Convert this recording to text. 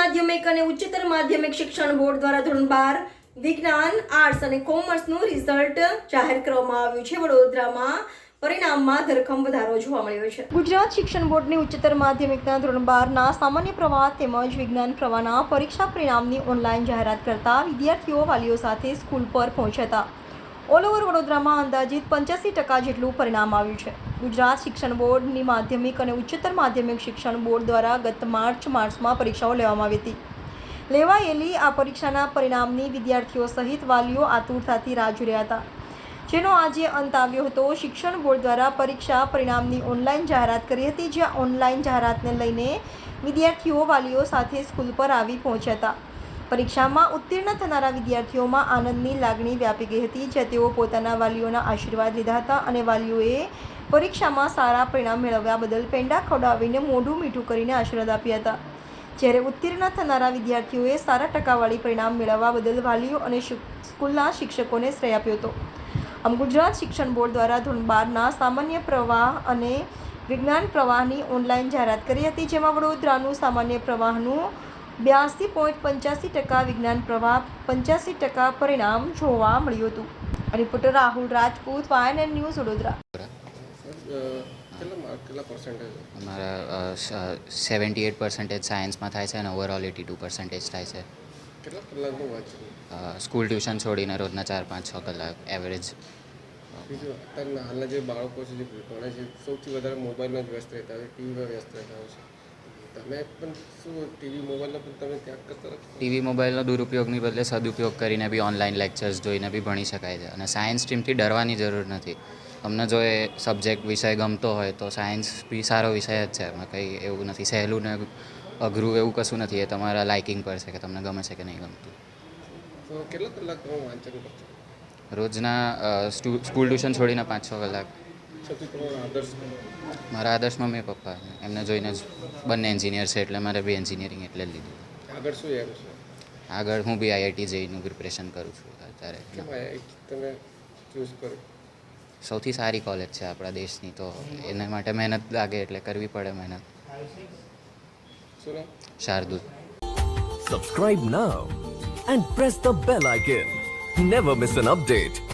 માધ્યમિક અને ઉચ્ચતર માધ્યમિક શિક્ષણ બોર્ડ દ્વારા ધોરણ બાર, વિજ્ઞાન, આર્ટ્સ અને કોમર્સનું રિઝલ્ટ જાહેર કરવામાં આવ્યું છે. વડોદરામાં પરિણામમાં ધરખમ વધારો જોવા મળ્યો છે. ગુજરાત શિક્ષણ બોર્ડની ઉચ્ચતર માધ્યમિકના ધોરણ બારના સામાન્ય પ્રવાહ તેમજ વિજ્ઞાન પ્રવાહના પરીક્ષા પરિણામની ઓનલાઈન જાહેરાત કરતા વિદ્યાર્થીઓ વાલીઓ સાથે સ્કૂલ પર પહોંચ્યા હતા. ઓલ ઓવર વડોદરામાં અંદાજિત પંચ્યાસી ટકા જેટલું પરિણામ આવ્યું છે. ગુજરાત શિક્ષણ બોર્ડની માધ્યમિક અને ઉચ્ચતર માધ્યમિક શિક્ષણ બોર્ડ દ્વારા ગત માર્ચ માર્ચમાં પરીક્ષાઓ લેવામાં આવી હતી. લેવાયેલી આ પરીક્ષાના પરિણામની વિદ્યાર્થીઓ સહિત વાલીઓ આતુરતાથી રાહ જોઈ રહ્યા હતા. જેનો આજે અંત આવ્યો હતો, શિક્ષણ બોર્ડ દ્વારા પરીક્ષા પરિણામની ઓનલાઈન જાહેરાત કરી હતી, જ્યાં ઓનલાઈન જાહેરાતને લઈને વિદ્યાર્થીઓ વાલીઓ સાથે સ્કૂલ પર આવી પહોંચ્યા હતા. પરીક્ષામાં ઉત્તીર્ણ થનારા વિદ્યાર્થીઓમાં આનંદની લાગણી વ્યાપી ગઈ હતી જ્યાં તેઓ પોતાના વાલીઓના આશીર્વાદ લીધા હતા અને વાલીઓએ પરીક્ષામાં સારા પરિણામ મેળવ્યા બદલ પેંડા ખવડાવીને મોઢું મીઠું કરીને આશીર્વાદ આપ્યા હતા. જ્યારે ઉત્તીર્ણ થનારા વિદ્યાર્થીઓએ સારા ટકાવાળી પરિણામ મેળવવા બદલ વાલીઓ અને સ્કૂલના શિક્ષકોને શ્રેય આપ્યો હતો. આમ ગુજરાત શિક્ષણ બોર્ડ દ્વારા ધોરણ બારના સામાન્ય પ્રવાહ અને વિજ્ઞાન પ્રવાહની ઓનલાઈન જાહેરાત કરી હતી, જેમાં વડોદરાનું સામાન્ય પ્રવાહનું બ્યાસી પોઈન્ટ પંચ્યાસી ટકા વિજ્ઞાન પ્રવાહ પંચ્યાસી ટકા પરિણામ જોવા મળ્યું હતું. રિપોર્ટર રાહુલ રાજપૂત વાયન ન્યૂઝ વડોદરા. સર કેટલા માર્ક અમારા સેવન્ટી એટ પર્સન્ટેજ સાયન્સમાં થાય છે અને ઓવરઓલ એટી ટુ પર્સન્ટેજ થાય છે. સ્કૂલ ટ્યુશન છોડીને રોજના ચાર પાંચ છ કલાક એવરેજ બીજું અત્યારના હાલના જે બાળકો છે જે ભણે છે સૌથી વધારે મોબાઈલમાં જ વ્યસ્ત રહેતા હોય ટીવીમાં વ્યસ્ત રહેતા હોય છે. તમે પણ શું ટીવી મોબાઈલનો પણ તમે ત્યાગ કરતા ટીવી મોબાઈલનો દુરુપયોગની બદલે સદુપયોગ કરીને બી ઓનલાઈન લેક્ચર્સ જોઈને બી ભણી શકાય છે. અને સાયન્સ સ્ટ્રીમથી ડરવાની જરૂર નથી. તમને જો એ સબ્જેક્ટ વિષય ગમતો હોય તો સાયન્સ બી સારો વિષય જ છે. એમાં કંઈ એવું નથી. સહેલું ને અઘરું એવું કશું નથી. એ તમારા લાઇકિંગ પર છે કે તમને ગમે છે કે નહીં ગમતું. તો કેટલા કલાક તમે વાંચન કરશો? રોજના સ્કૂલ ટ્યુશન છોડીને પાંચ છ કલાક. મારા આદર્શ મમ્મી પપ્પા એમને જોઈને જ બંને એન્જિનિયર છે એટલે મારે બી એન્જિનિયરિંગ એટલે જ લીધું. આગળ શું આગળ હું બી આઈઆઈટી જઈનું પ્રિપરેશન કરું છું અત્યારે તમે ચૂઝ કરો. સૌથી સારી કોલેજ છે આપણા દેશની તો. એના માટે મહેનત લાગે એટલે કરવી પડે મહેનત. શારદૂત subscribe now and press the bell icon never miss an update.